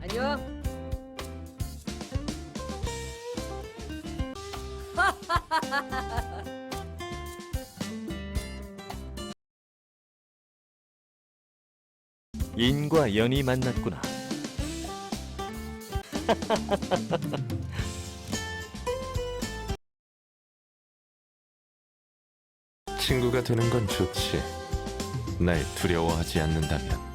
안녕. 인과 연이 만났구나. 친구가 되는 건 좋지. 날 두려워하지 않는다면.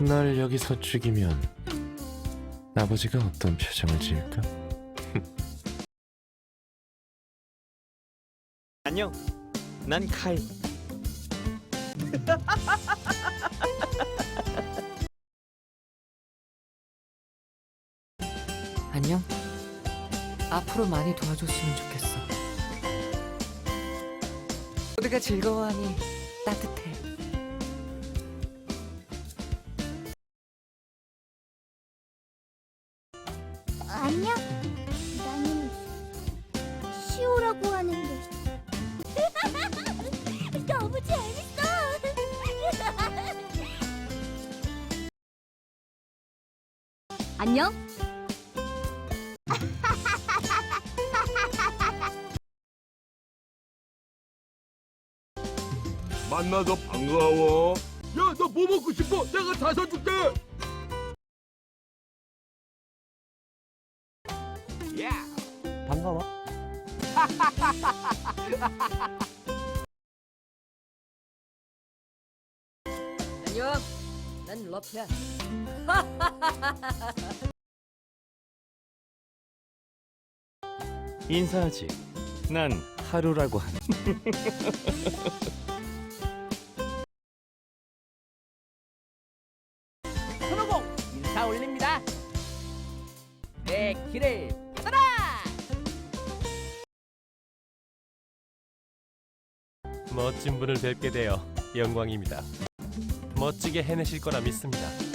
날 여기서 죽이면 아버지가 어떤 표정을 지을까? 안녕. 난 카이. 안녕. 앞으로 많이 도와줬으면 좋겠어. 모두가 즐거워하니 따뜻해. 안녕. 나는 시오라고 하는데. 너무 재밌어. 안녕. 만나서 반가워. 야, 너 뭐 먹고 싶어? 내가 다 사줄게. 반가워. 안녕. 난 러프야. 인사하지. 난 하루라고 하는. 손오공 인사 올립니다. 내 길을 멋진 분을 뵙게 되어 영광입니다. 멋지게 해내실 거라 믿습니다.